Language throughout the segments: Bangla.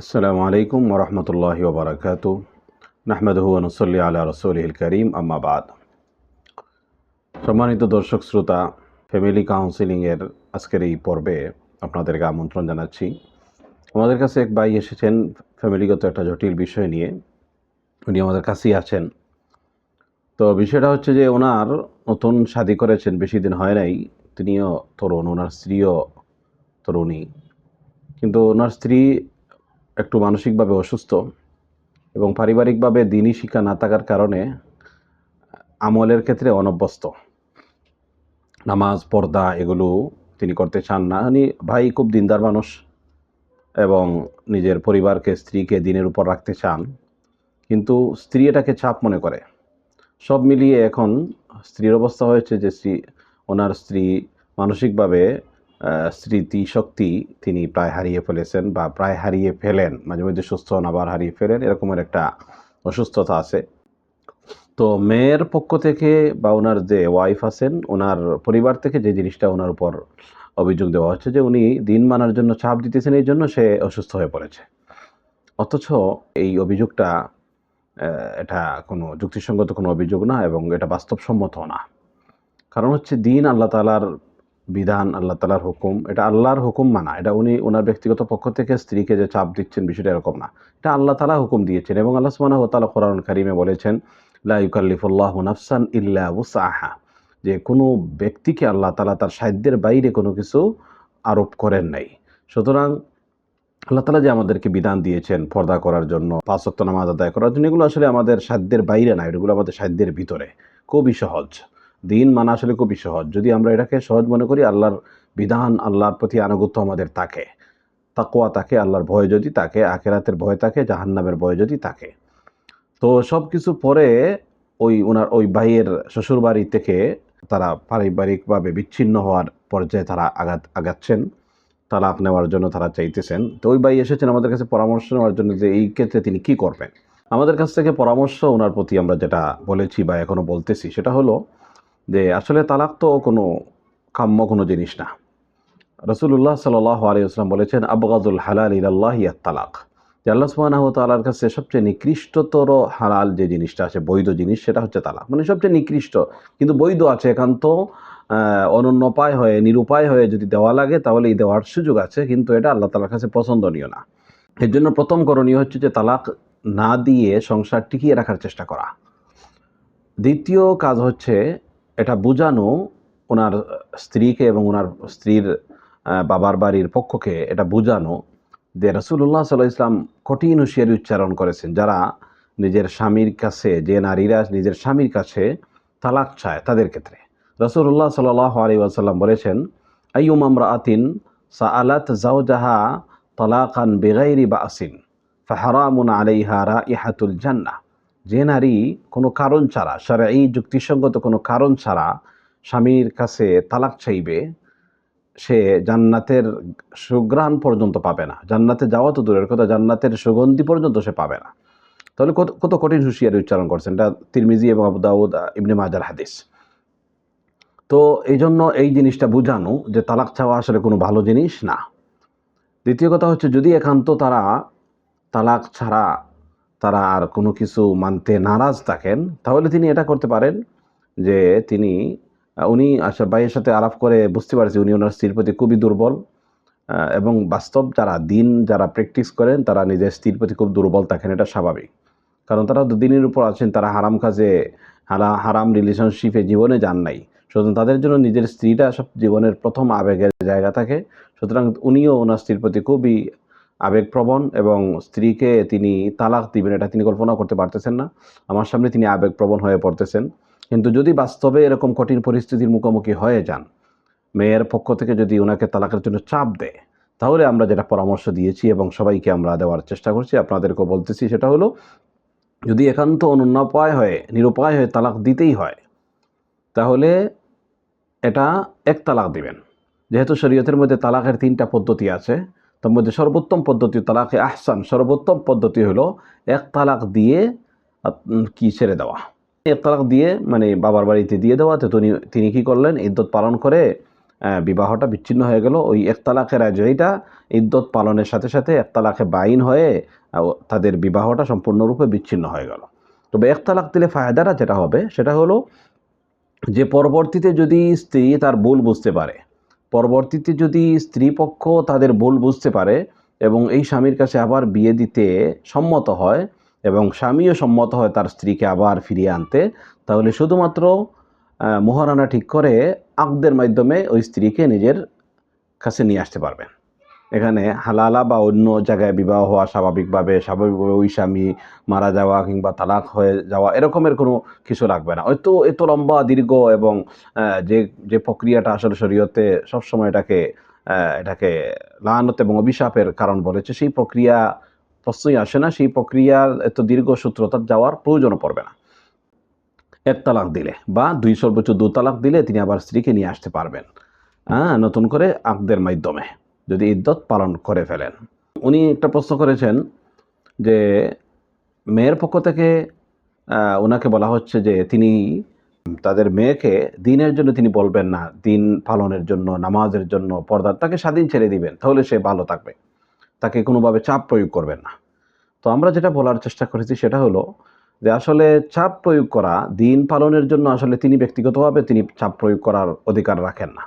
আসসালামু আলাইকুম ওরহমতুল্লাহি ওবরাকাত নাহমেদহু নসল্লি আলা রসুলহিল করিম আম্মাবাদ সম্মানিত দর্শক, শ্রোতা, ফ্যামিলি কাউন্সিলিংয়ের আজকের এই পর্বে আপনাদেরকে আমন্ত্রণ জানাচ্ছি। আমাদের কাছে এক ভাই এসেছেন ফ্যামিলিগত একটা জটিল বিষয় নিয়ে। উনি আমাদের কাছেই আছেন। তো বিষয়টা হচ্ছে যে ওনার নতুন শাদি করেছেন, বেশি দিন হয় নাই। তিনিও তরুণ, ওনার স্ত্রীও তরুণী। কিন্তু ওনার স্ত্রী একটু মানসিকভাবে অসুস্থ এবং পারিবারিকভাবে দিনই শিক্ষা না থাকার কারণে আমলের ক্ষেত্রে অনভ্যস্ত। নামাজ, পর্দা এগুলো তিনি করতে চান না। উনি ভাই খুব দিনদার মানুষ এবং নিজের পরিবারকে, স্ত্রীকে দিনের উপর রাখতে চান। কিন্তু স্ত্রী এটাকে চাপ মনে করে। সব মিলিয়ে এখন স্ত্রীর অবস্থা হয়েছে যে স্ত্রী, ওনার স্ত্রী মানসিকভাবে আহ, স্মৃতি শক্তি তিনি প্রায় হারিয়ে ফেলেছেন বা প্রায় হারিয়ে ফেলেন মাঝে মধ্যে সুস্থ হন আবার হারিয়ে ফেলেন এরকমের একটা অসুস্থতা আছে। তো মেয়ের পক্ষ থেকে বা ওনার যে ওয়াইফ আছেন ওনার পরিবার থেকে যে জিনিসটা ওনার উপর অভিযোগ দেওয়া হচ্ছে যে উনি দিন মানার জন্য চাপ দিতেছেন এই জন্য সে অসুস্থ হয়ে পড়েছে। অথচ এই অভিযোগটা এটা কোনো যুক্তিসঙ্গত কোনো অভিযোগ না এবং এটা বাস্তবসম্মত না। কারণ হচ্ছে দিন আল্লাহ তালার বিধান, আল্লাহ তালার হুকুম। এটা আল্লাহর হুকুম মানা। এটা উনি ওনার ব্যক্তিগত পক্ষ থেকে স্ত্রীকে যে চাপ দিচ্ছেন বিষয়টা এরকম না। এটা আল্লাহ তালা হুকুম দিয়েছেন এবং আল্লাহ ওয়া তাআলা কোরআন কারিমে বলেছেন, লা ইউকাল্লিফুল্লাহ নাফসান ইল্লা উসাহা যে কোনো ব্যক্তিকে আল্লাহ তালা তার সাধ্যের বাইরে কোনো কিছু আরোপ করেন নাই। সুতরাং আল্লাহ তালা যে আমাদেরকে বিধান দিয়েছেন পর্দা করার জন্য, পাঁচ ওয়াক্ত নামাজ আদায় করার জন্য, এগুলো আসলে আমাদের সাধ্যের বাইরে না। এগুলো আমাদের সাধ্যের ভিতরে। খুবই সহজ। দিন মানা আসলে খুবই সহজ। যদি আমরা এটাকে সহজ মনে করি, আল্লাহর বিধান, আল্লাহর প্রতি আনুগত্য আমাদের থাকে। তাকোয়া তাকে আল্লাহর ভয় যদি থাকে, আখেরাতের ভয় থাকে, জাহান্নামের ভয় যদি তাকে তো সব কিছু পরে ওই ওনার ওই ভাইয়ের শ্বশুর বাড়ি থেকে তারা পারিবারিকভাবে বিচ্ছিন্ন হওয়ার পর্যায়ে তারা আঘাত, আগাচ্ছেন। তালাক নেওয়ার জন্য তারা চাইতেছেন। তো ওই ভাই এসেছেন আমাদের কাছে পরামর্শ নেওয়ার জন্য যে এই ক্ষেত্রে তিনি কি করবেন। আমাদের কাছ থেকে পরামর্শ ওনার প্রতি আমরা যেটা বলেছি বা এখনও বলতেছি, সেটা হলো যে আসলে তালাক তো কোনো কাম্য কোনো জিনিস না। রসুল্লাহ সাল্লাহ আলিয়াস্লাম বলেছেন আবগাজুল হালাল ইলাল্লাহ ইয়াত তালাক যে আল্লাহ সুবহানাহু ওয়া তাআলার কাছে সবচেয়ে নিকৃষ্টতর হালাল যে জিনিসটা আছে, বৈধ জিনিস, সেটা হচ্ছে তালাক। মানে সবচেয়ে নিকৃষ্ট। কিন্তু বৈধ আছে একান্ত অনন্যপায় হয়ে, নিরুপায় হয়ে যদি দেওয়া লাগে তাহলে এই দেওয়ার সুযোগ আছে, কিন্তু এটা আল্লাহ তালার কাছে পছন্দনীয় না। এর জন্য প্রথম করণীয় হচ্ছে যে তালাক না দিয়ে সংসার টিকিয়ে রাখার চেষ্টা করা। দ্বিতীয় কাজ হচ্ছে এটা বোঝানো ওনার স্ত্রীকে এবং ওনার স্ত্রীর বাবার বাড়ির পক্ষকে এটা বোঝানো যে রসুল্লাহ সাল্লাহ ইসলাম কঠিন হুঁশিয়ারি উচ্চারণ করেছেন। যারা নিজের স্বামীর কাছে, যে নারীরা নিজের স্বামীর কাছে তালাক চায় তাদের ক্ষেত্রে। রসুল্লাহ সাল্লাহ আলী আসাল্লাম বলেছেন, আইয়ুম আমরা আতিন সা আলাত জাউজাহা তালাকান বেগাইরি বা আসিন ফাহারামুন আলাইহা রা ইহাতুল জান্না যে নারী কোনো কারণ ছাড়া সারা এই যুক্তিসঙ্গত কোনো কারণ ছাড়া স্বামীর কাছে তালাক চাইবে সে জান্নাতের সুগ্রাণ পর্যন্ত পাবে না। জান্নাতে যাওয়া তো দূরের কথা জান্নাতের সুগন্ধি পর্যন্ত সে পাবে না। তাহলে কত কত কঠিন হুঁশিয়ারি উচ্চারণ করছেন। এটা তিরমিজি এবং আবু দাউদ আহ, ইবনে মাজার হাদিস। তো এই জন্য এই জিনিসটা বোঝানো যে তালাক চাওয়া আসলে কোনো ভালো জিনিস না। দ্বিতীয় কথা হচ্ছে যদি একান্ত তারা তালাক ছাড়া তারা আর কোনো কিছু মানতে নারাজ থাকেন, তাহলে তিনি এটা করতে পারেন যে তিনি উনি আচ্ছা ভাইয়ের সাথে আলাপ করে বুঝতে পারছি উনি ওনার স্ত্রীর প্রতি খুবই দুর্বল এবং বাস্তব যারা দিন যারা প্র্যাকটিস করেন তারা নিজের স্ত্রীর প্রতি খুব দুর্বল থাকেন, এটা স্বাভাবিক। কারণ তারা দিনের উপর আছেন, তারা হারাম কাজে, হারা হারাম রিলেশনশিপে জীবনে যান নাই। সুতরাং তাদের জন্য নিজের স্ত্রীটা সব জীবনের প্রথম আবেগের জায়গা থাকে। সুতরাং উনিও ওনার স্ত্রীর প্রতি খুবই আবেগপ্রবণ এবং স্ত্রীকে তিনি তালাক দিবেন, এটা তিনি কল্পনা করতে পারতেছেন না। আমার সামনে তিনি আবেগপ্রবণ হয়ে পড়তেছেন। কিন্তু যদি বাস্তবে এরকম কঠিন পরিস্থিতির মুখোমুখি হয়ে যান, মেয়ের পক্ষ থেকে যদি ওনাকে তালাকের জন্য চাপ দেয়, তাহলে আমরা যেটা পরামর্শ দিয়েছি এবং সবাইকে আমরা দেওয়ার চেষ্টা করছি, আপনাদেরকেও বলতেছি, সেটা হলো যদি একান্ত অনুন্নপায় হয়ে, নিরুপায় হয়ে তালাক দিতেই হয়, তাহলে এটা এক তালাক দিবেন। যেহেতু শরীয়তের মধ্যে তালাকের তিনটা পদ্ধতি আছে তার মধ্যে সর্বোত্তম পদ্ধতি তালাকে আহসান। সর্বোত্তম পদ্ধতি হলো এক তালাক দিয়ে কি ছেড়ে দেওয়া। এক তালাক দিয়ে মানে বাবার বাড়িতে দিয়ে দেওয়া, তো তিনি তিনি কী করলেন? ইদ্যত পালন করে বিবাহটা বিচ্ছিন্ন হয়ে গেল। ওই একতালাকের যেইটা ইদ্যত পালনের সাথে সাথে একতালাকে বাইন হয়ে তাদের বিবাহটা সম্পূর্ণরূপে বিচ্ছিন্ন হয়ে গেল। তবে এক তালাক দিলে ফায়দাটা যেটা হবে, সেটা হলো যে পরবর্তীতে যদি স্ত্রী তার ভুল বুঝতে পারে পরবর্তীতে যদি স্ত্রী পক্ষ তাদের ভুল বুঝতে পারে এবং এই স্বামীর কাছে আবার বিয়ে দিতে সম্মত হয় এবং স্বামীও সম্মত হয় তার স্ত্রীকে আবার ফিরিয়ে আনতে, তাহলে শুধুমাত্র মহারানা ঠিক করে আকদের মাধ্যমে ওই স্ত্রীকে নিজের কাছে নিয়ে আসতে পারবেন। এখানে হালালা বা অন্য জায়গায় বিবাহ হওয়া স্বাভাবিকভাবে স্বাভাবিকভাবে ওই স্বামী মারা যাওয়া কিংবা তালাক হয়ে যাওয়া এরকমের কোনো কিছু লাগবে না। হয়তো এত লম্বা, দীর্ঘ এবং যে যে প্রক্রিয়াটা আসলে শরীয়তে সবসময় এটাকে এটাকে লানত এবং অভিশাপের কারণ বলেছে, সেই প্রক্রিয়া প্রশ্নই আসে না। সেই প্রক্রিয়ার এত দীর্ঘ সূত্রতা যাওয়ার প্রয়োজনও পড়বে না। এক তালাক দিলে বা দুই সর্বোচ্চ দু তালাক দিলে তিনি আবার স্ত্রীকে নিয়ে আসতে পারবেন হ্যাঁ নতুন করে আকদের মাধ্যমে। যদি ইদ্যত পালন করে ফেলেন। উনি একটা প্রশ্ন করেছেন যে মেয়ের পক্ষ থেকে ওনাকে বলা হচ্ছে যে তিনি তাদের মেয়েকে দিনের জন্য তিনি বলবেন না, দিন পালনের জন্য, নামাজের জন্য পর্দার তাকে স্বাধীন ছেড়ে দিবেন, তাহলে সে ভালো থাকবে। তাকে কোনোভাবে চাপ প্রয়োগ করবেন না। তো আমরা যেটা বলার চেষ্টা করেছি সেটা হলো যে আসলে চাপ প্রয়োগ করা, দিন পালনের জন্য আসলে তিনি ব্যক্তিগতভাবে তিনি চাপ প্রয়োগ করার অধিকার রাখেন না।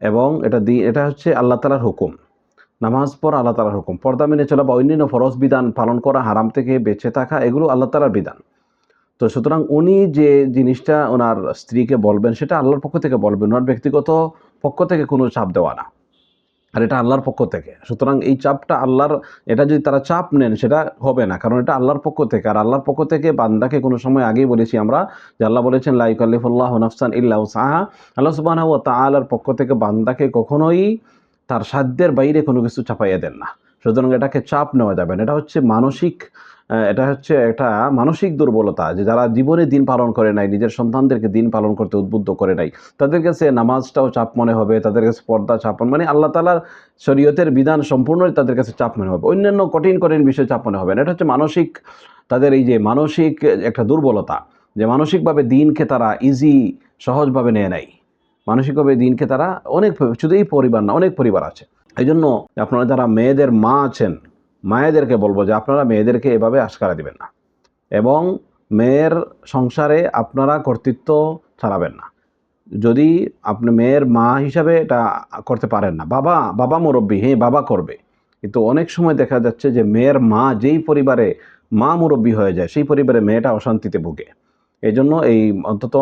এবং এটা দি, এটা হচ্ছে আল্লাহ তালার হুকুম। নামাজ পর আল্লাহ তালার হুকুম। পর্দা মেনে চলা বা অন্যান্য ফরজ বিধান পালন করা, হারাম থেকে বেঁচে থাকা, এগুলো আল্লাহ তালার বিধান। তো সুতরাং উনি যে জিনিসটা ওনার স্ত্রীকে বলবেন, সেটা আল্লাহর পক্ষ থেকে বলবেন। ওনার ব্যক্তিগত পক্ষ থেকে কোনো চাপ দেওয়া না। আর এটা আল্লাহর পক্ষ থেকে। সুতরাং এই চাপটা আল্লাহর, এটা যদি তারা চাপ নেন, সেটা হবে না। কারণ এটা আল্লাহর পক্ষ থেকে। আর আল্লাহর পক্ষ থেকে বান্দাকে কোনো সময় আগেই বলেছি আমরা যে আল্লাহ বলেছেন লাইক আল্লিফুল্লাহ নফসান ইল্লাহ সাহা আল্লাহ সুবাহ তা আল্লাহর পক্ষ থেকে বান্দাকে কখনোই তার সাধ্যের বাইরে কোনো কিছু চাপাইয়া দেন না। সুতরাং এটাকে চাপ নেওয়া যাবে না। এটা হচ্ছে মানসিক এটা হচ্ছে একটা মানসিক দুর্বলতা যে যারা জীবনে দিন পালন করে নাই, নিজের সন্তানদেরকে দিন পালন করতে উদ্বুদ্ধ করে নাই। তাদের কাছে নামাজটাও চাপ মনে হবে, তাদের কাছে পর্দা চাপ মনে- আল্লাহ তালার শরীয়তের বিধান সম্পূর্ণই তাদের কাছে চাপ মনে হবে। অন্যান্য কঠিন কঠিন বিষয় চাপ মনে হবে না। এটা হচ্ছে মানসিক, তাদের এই যে মানসিক একটা দুর্বলতা যে মানসিকভাবে দিনকে তারা ইজি সহজভাবে নেয় নাই। মানসিকভাবে দিনকে তারা অনেক, শুধু এই পরিবার না, অনেক পরিবার আছে। এই জন্য আপনারা যারা মেয়েদের মা আছেন, মায়েদেরকে বলব যে আপনারা মেয়েদেরকে এভাবে আশকারা দিবেন না। এবং মেয়ের সংসারে আপনারা কর্তৃত্ব ছাড়াবেন না। যদি আপনি মেয়ের মা হিসাবে এটা করতে পারেন না, বাবা বাবা মুরব্বী হ্যাঁ বাবা করবে। কিন্তু অনেক সময় দেখা যাচ্ছে যে মেয়ের মা যেই পরিবারে মা মুরব্বী হয়ে যায়, সেই পরিবারে মেয়েটা অশান্তিতে ভুগে। এই জন্য এই অন্তত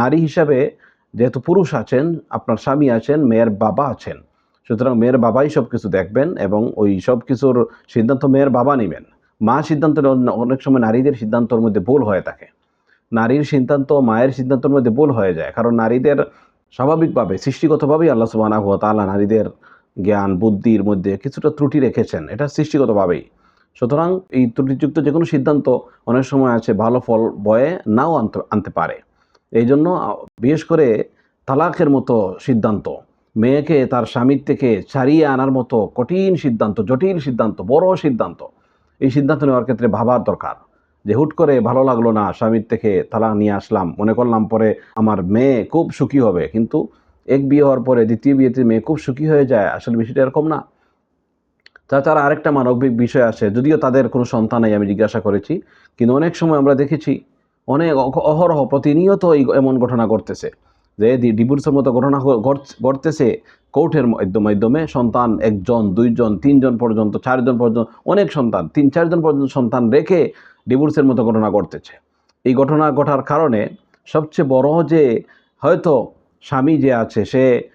নারী হিসাবে যেহেতু পুরুষ আছেন, আপনার স্বামী আছেন, মেয়ের বাবা আছেন সুতরাং মেয়ের বাবাই সব কিছু দেখবেন এবং ওই সব কিছুর সিদ্ধান্ত মেয়ের বাবা নেবেন। মা সিদ্ধান্ত অনেক সময় নারীদের সিদ্ধান্তর মধ্যে ভুল হয়ে থাকে। নারীর সিদ্ধান্ত মায়ের সিদ্ধান্তের মধ্যে ভুল হয়ে যায়, কারণ নারীদের স্বাভাবিকভাবে, সৃষ্টিগতভাবেই আল্লাহ সুবাহ হুয়া তাআলা নারীদের জ্ঞান, বুদ্ধির মধ্যে কিছুটা ত্রুটি রেখেছেন, এটা সৃষ্টিগতভাবেই। সুতরাং এই ত্রুটিযুক্ত যে কোনো সিদ্ধান্ত অনেক সময় আছে ভালো ফল বয়ে নাও আনতে আনতে পারে। এই জন্য বিশেষ করে তালাকের মতো সিদ্ধান্ত মেয়েকে তার স্বামীর থেকে ছাড়িয়ে আনার মতো কঠিন সিদ্ধান্ত, জটিল সিদ্ধান্ত, বড় সিদ্ধান্ত, এই সিদ্ধান্ত নেওয়ার ক্ষেত্রে ভাবার দরকার। যে হুট করে ভালো লাগল না, স্বামীর থেকে তালাক নিয়ে আসলাম, মনে করলাম পরে আমার মেয়ে খুব সুখী হবে, কিন্তু এক বিয়ে হওয়ার পরে দ্বিতীয় বিয়েতে মেয়ে খুব সুখী হয়ে যায়, আসলে বিষয়টা এরকম না। তাছাড়া আরেকটা মানবিক বিষয় আছে, যদিও তাদের কোনো সন্তান নেই, আমি জিজ্ঞাসা করেছি, কিন্তু অনেক সময় আমরা দেখেছি, অনেক অহ- অহরহ প্রতিনিয়ত এমন ঘটনা ঘটতেছে। যে ডিভোর্সের মতো ঘটনা ঘটতেছে কোর্টের মাধ্য- মাধ্যমে, সন্তান একজন, দুইজন, তিনজন পর্যন্ত, চারজন পর্যন্ত, অনেক সন্তান, তিন, চারজন পর্যন্ত সন্তান রেখে ডিভোর্সের মতো ঘটনা ঘটতেছে। এই ঘটনা ঘটার কারণে সবচেয়ে বড় যে হয়তো স্বামী যে আছে, সে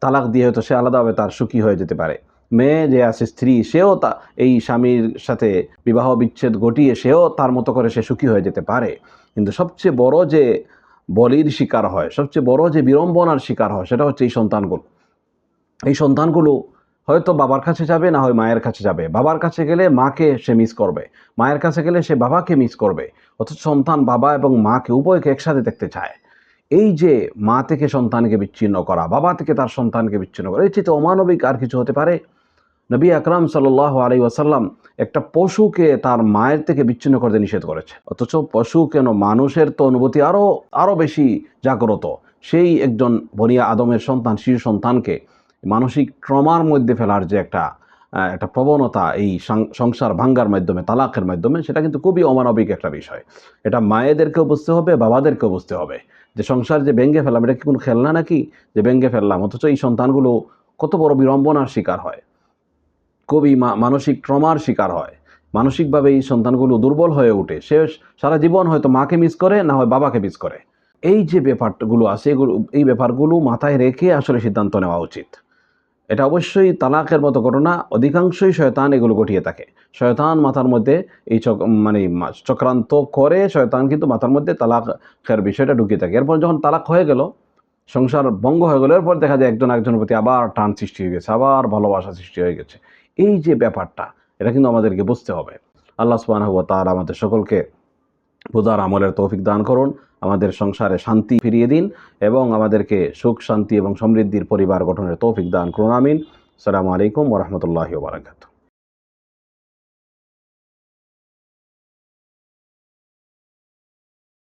তালাক দিয়ে হয়তো সে আলাদাভাবে তার সুখী হয়ে যেতে পারে। মেয়ে যে আছে, স্ত্রী, সেও তা, এই স্বামীর সাথে বিবাহ বিচ্ছেদ ঘটিয়ে সেও তার মতো করে সে সুখী হয়ে যেতে পারে। কিন্তু সবচেয়ে বড় যে বলির শিকার হয়। সবচেয়ে বড় যে বিড়ম্বনার শিকার হয়, সেটা হচ্ছে এই সন্তানগুলো। এই সন্তানগুলো হয়তো বাবার কাছে যাবে, না হয় মায়ের কাছে যাবে। বাবার কাছে গেলে মাকে সে মিস করবে। মায়ের কাছে গেলে সে বাবাকে মিস করবে। অথচ সন্তান বাবা এবং মাকে উভয়কে একসাথে দেখতে চায়। এই যে মা থেকে সন্তানকে বিচ্ছিন্ন করা, বাবা থেকে তার সন্তানকে বিচ্ছিন্ন করা, এই চেয়ে অমানবিক আর কিছু হতে পারে নবী আকরাম সাল্লাহ আলী ওয়াসাল্লাম একটা পশুকে তার মায়ের থেকে বিচ্ছিন্ন করতে নিষেধ করেছে। অথচ পশু কেন মানুষের তো অনুভূতি আরও আরও বেশি জাগ্রত। সেই একজন বনিয়া আদমের সন্তান, শিশু সন্তানকে মানসিক ট্রমার মধ্যে ফেলার যে একটা একটা প্রবণতা এই সংসার ভাঙ্গার মাধ্যমে, তালাকের মাধ্যমে, সেটা কিন্তু খুবই অমানবিক একটা বিষয়। এটা মায়েদেরকেও বুঝতে হবে, বাবাদেরকেও বুঝতে হবে। যে সংসার যে ভেঙ্গে ফেললাম, এটা কি কোনো খেলনা নাকি? যে ভেঙ্গে ফেললাম, অথচ এই সন্তানগুলো কত বড় বিড়ম্বনার শিকার হয়। মা- মানসিক ট্রমার শিকার হয়। মানসিকভাবে এই সন্তানগুলো দুর্বল হয়ে ওঠে। সে সারা জীবন হয়তো মাকে মিস করে, না হয় বাবাকে মিস করে। এই যে ব্যাপারগুলো আছে, এগুলো এই ব্যাপারগুলো মাথায় রেখে আসলে সিদ্ধান্ত নেওয়া উচিত। এটা অবশ্যই তালাকের মতো ঘটনা। অধিকাংশই শয়তান এগুলো ঘটিয়ে থাকে। শয়তান মাথার মধ্যে এই চক মানে চক্রান্ত করে, শয়তান কিন্তু মাথার মধ্যে তালাকের বিষয়টা ঢুকিয়ে থাকে। এরপর যখন তালাক হয়ে গেল, সংসার ভঙ্গ হয়ে গেল, এরপর দেখা যায় একজন একজনের প্রতি আবার টান সৃষ্টি হয়ে গেছে, আবার ভালোবাসা সৃষ্টি হয়ে গেছে। এই যে ব্যাপারটা, এটা কিন্তু আমাদেরকে বুঝতে হবে। আল্লাহ সুবাহ তার আমাদের সকলকে বোধার আমলের তৌফিক দান করুন, আমাদের সংসারে শান্তি ফিরিয়ে দিন এবং আমাদেরকে সুখ, শান্তি এবং সমৃদ্ধির পরিবার গঠনের তৌফিক দান করুন, আমিন। সালামু আলাইকুম ওরহমতুল্লাহি ওবরাকাতুহ